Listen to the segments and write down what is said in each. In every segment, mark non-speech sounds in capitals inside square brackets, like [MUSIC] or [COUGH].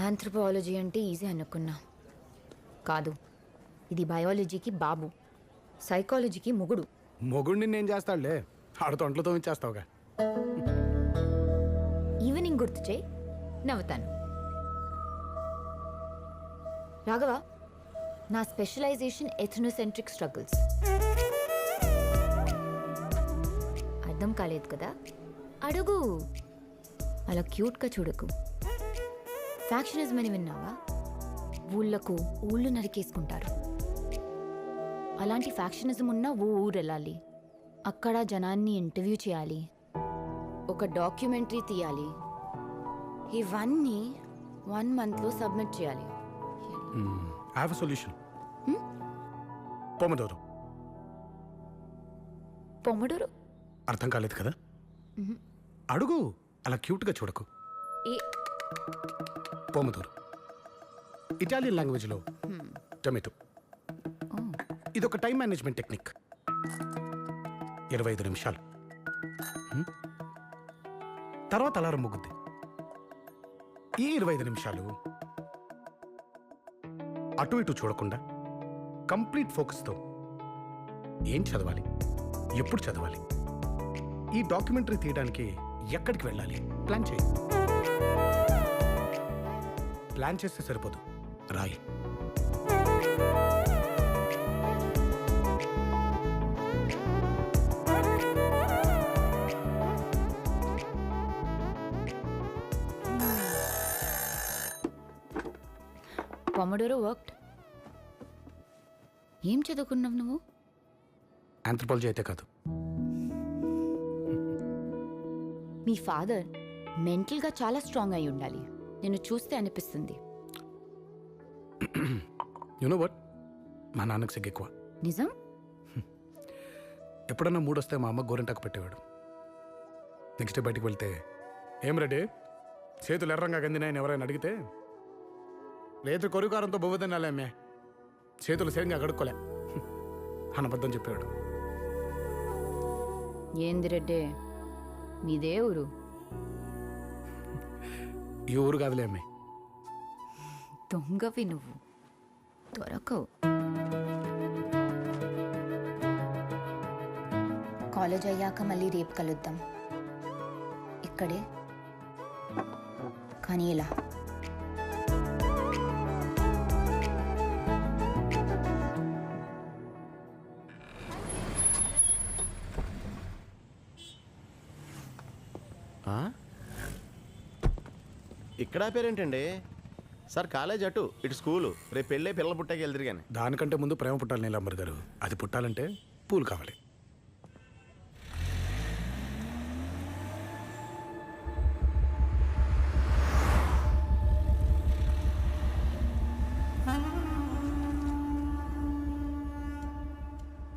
Anthropology అంటే easy అనుకున్నా. కాదు ఇది బయాలజీకి బాబు సైకాలజీకి మొగుడు. మొగుడిని నేను చేస్తాడులే. ఆడతో ఒంట్లతో ఇచ్చేస్తావుగా ఈవినింగ్ గుర్తు చేయి నవ్వుతాను. రాఘవ నా స్పెషలైజేషన్ ఎథనోసెంట్రిక్ స్ట్రగుల్స్ అర్థం కాలేదు కదా? అడుగు. అలా క్యూట్గా చూడకు. ఫ్యాక్షనిజం అని విన్నావా? ఊళ్ళకు ఊళ్ళు నరికేసుకుంటారు. అలాంటి ఫ్యాక్షనిజం ఉన్న ఓ ఊరు వెళ్ళాలి అక్కడ జనాన్ని ఇంటర్వ్యూ చేయాలి. ఒక డాక్యుమెంటరీ తీయాలి. ఇవన్నీ వన్ మంత్లో సబ్మిట్ చేయాలి. ఐ హావ్ సొల్యూషన్ పొమ్మదోరు పొమ్మడూరు అర్థం కాలేదు కదా? అడుగు. అలా క్యూట్గా చూడకు. ఏ పొమ్మదోరు ఇటాలియన్ లాంగ్వేజ్లో టొమాటో. ఇదొక టైం మేనేజ్మెంట్ టెక్నిక్. ఇరవై ఐదు నిమిషాలు. తర్వాత అలారం ముగ్గుద్ది ఈ ఇరవై ఐదు నిమిషాలు అటు ఇటు చూడకుండా కంప్లీట్ ఫోకస్తో ఏం చదవాలి? ఎప్పుడు చదవాలి? ఈ డాక్యుమెంటరీ తీయడానికి ఎక్కడికి వెళ్ళాలి? ప్లాన్ చేయి. ప్లాన్ చేస్తే సరిపోదు. రాయి. పొమ్మడూరు వర్క్డ్ ఏం చదువుకున్నావు నువ్వు? ఆంథ్రపాలజీ అయితే కాదు. మీ ఫాదర్ మెంటల్గా చాలా స్ట్రాంగ్ అయి ఉండాలి. నేను చూస్తే అనిపిస్తుంది. [CLEARS THROAT] యునో వట్ మా నాన్నకి సిగ్గు ఎక్కువ. నిజం? [CLEARS THROAT] ఎప్పుడన్నా మూడొస్తే మా అమ్మ గోరింటాకు పెట్టేవాడు. నెక్స్ట్ డే బయటికి వెళ్తే ఏం రెడీ చేతులు ఎర్రంగా గందినాయని ఎవరైనా అడిగితే లేదు కొరుకారంతో బొవ్వ తినాలే అమ్మే చేతులు సేంగా కడుక్కోలే. [LAUGHS] అనబద్ధం చెప్పాడు ఏంది రెడ్డే? మీదే ఊరు. ఈ ఊరు కాదులే అమ్మే. దొంగవి నువ్వు. దొరకవు. కాలేజ్ అయ్యాక మళ్ళీ రేపు కలుద్దాం. ఇక్కడే. కానీ ఇలా ఇక్కడ పేరేంటండి? సార్ కాలేజ్ అటు ఇటు స్కూలు. రేపు పెళ్ళే పిల్లలు పుట్టాకి వెళ్తారు కానీ దానికంటే ముందు ప్రేమ పుట్టాలి నీలమ్మర్ గారు. అది పుట్టాలంటే పూలు కావాలి.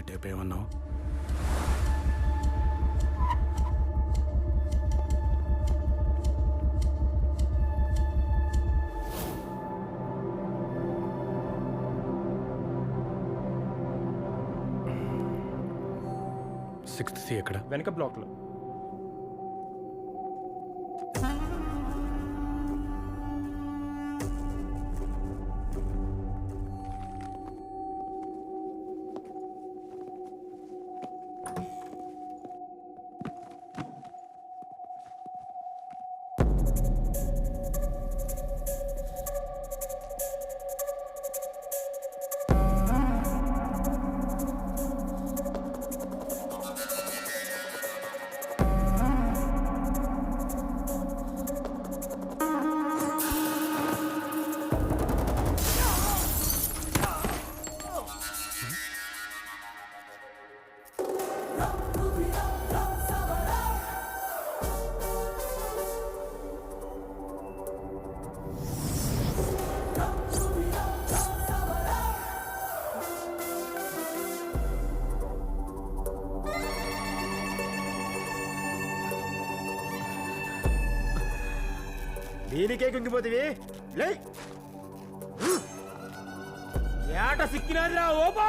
ఇటేపు సిక్స్త్ సి ఎక్కడ? వెనక బ్లాక్లో. దీనికే కుంగిపోతివి లే. ఏట సిక్కినాదిరా ఓపా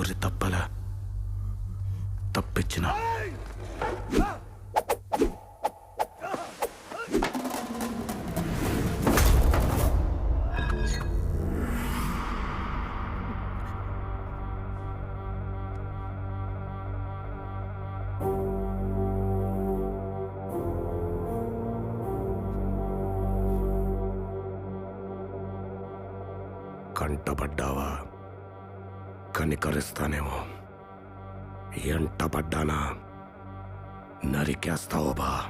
గొర్రె తప్పల తప్పించిన. కంటపడ్డావా? కనికరిస్తానేమో ఎంటపడ్డానా నరికేస్తావో బా.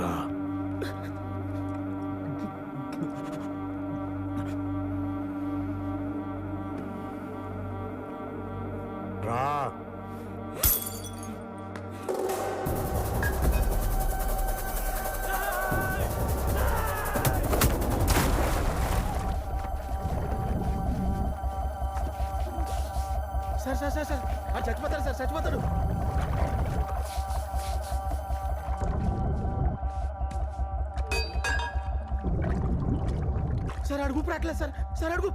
రా. Sir sir sir sir. అది చచ్చిపోతాడు సార్ చచ్చిపోతాడు సార్ అడుగు రావట్లేదు సార్ సార్ అడుగు.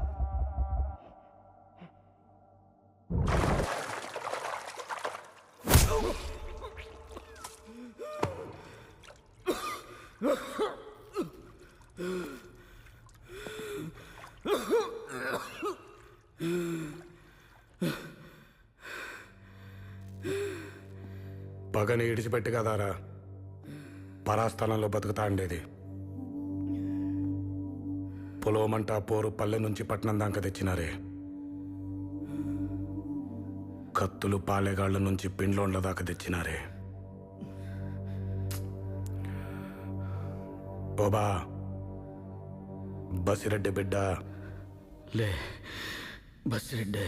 పగని ఇడిచిపెట్టి కదారా? పరాస్థలంలో బతుకుతా ఉండేది పొలవమంట పోరు పల్లె నుంచి పట్నం దాకా తెచ్చినారే. కత్తులు పాలెగాళ్ళ నుంచి పిండ్లోండ్ల దాకా తెచ్చినారే. ఓబా బసిరెడ్డి బిడ్డ. లే బస్రెడ్డి.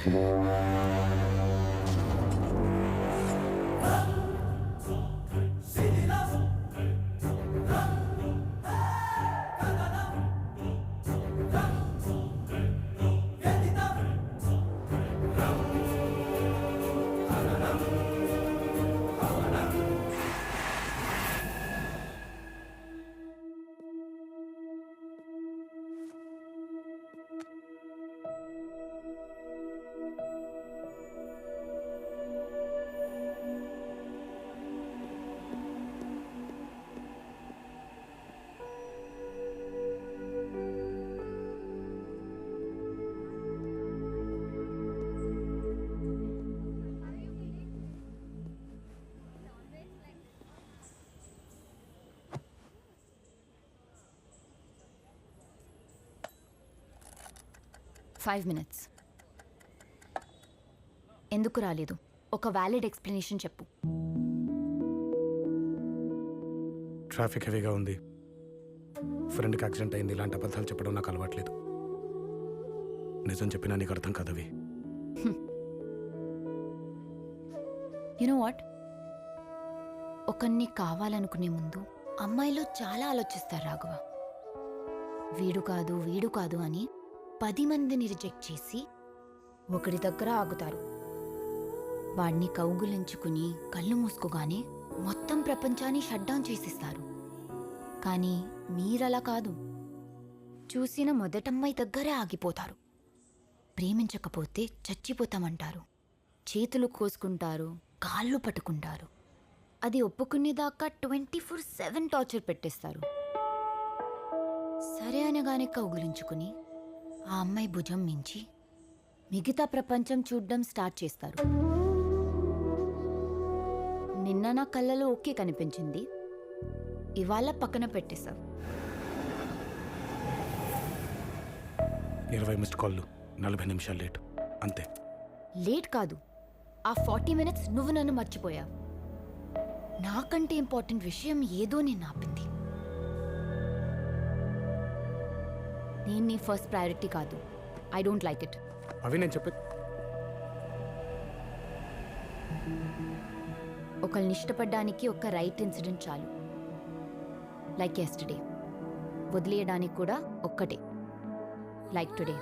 ఫైవ్ మినిట్స్ ఎందుకు రాలేదు? ఒక వ్యాలిడ్ ఎక్స్ప్లెనేషన్ చెప్పు. ట్రాఫిక్ హెవీగా ఉంది. ఫ్రెండ్కి యాక్సిడెంట్ అయింది. ఇలాంటి అబద్ధాలు చెప్పడం నాకు అలవాట్లేదు. నిజం చెప్పినా నీకు అర్థం కాదవి యునో వాట్ ఒకరిని కావాలనుకునే ముందు అమ్మాయిలు చాలా ఆలోచిస్తారు రాఘవ. వీడు కాదు వీడు కాదు అని పది మందిని రిజెక్ట్ చేసి ఒకడి దగ్గర ఆగుతారు. వాడిని కౌగులించుకుని కళ్ళు మూసుకోగానే మొత్తం ప్రపంచాన్ని షట్డౌన్ చేసిస్తారు. కానీ మీరలా కాదు. చూసిన మొదటమ్మాయి దగ్గరే ఆగిపోతారు. ప్రేమించకపోతే చచ్చిపోతామంటారు. చేతులు కోసుకుంటారు కాళ్ళు పట్టుకుంటారు. అది ఒప్పుకునేదాకా ట్వంటీ ఫోర్ సెవెన్ టార్చర్ పెట్టేస్తారు. సరే అనగానే కౌగులించుకుని ఆ అమ్మాయి భుజం మించి మిగతా ప్రపంచం చూడడం స్టార్ట్ చేస్తారు. నిన్న నా కళ్ళలో ఓకే కనిపించింది. ఇవాళ పక్కన పెట్టేశావు. ఇరవై మిస్డ్ కాళ్ళు నలభై నిమిషాలు లేట్. అంతే. లేట్ కాదు. ఆ ఫార్టీ మినిట్స్ నువ్వు నన్ను మర్చిపోయావు. నాకంటే ఇంపార్టెంట్ విషయం ఏదో నేను ఆపింది. నేను నీ ఫస్ట్ ప్రయారిటీ కాదు. ఐ డోంట్ లైక్ ఇట్ అవి నేను చెప్పే ఒకళ్ళని ఇష్టపడడానికి ఒక రైట్ ఇన్సిడెంట్ చాలు. లైక్ ఎస్టర్డే వదిలేయడానికి కూడా ఒక్కటే. Like today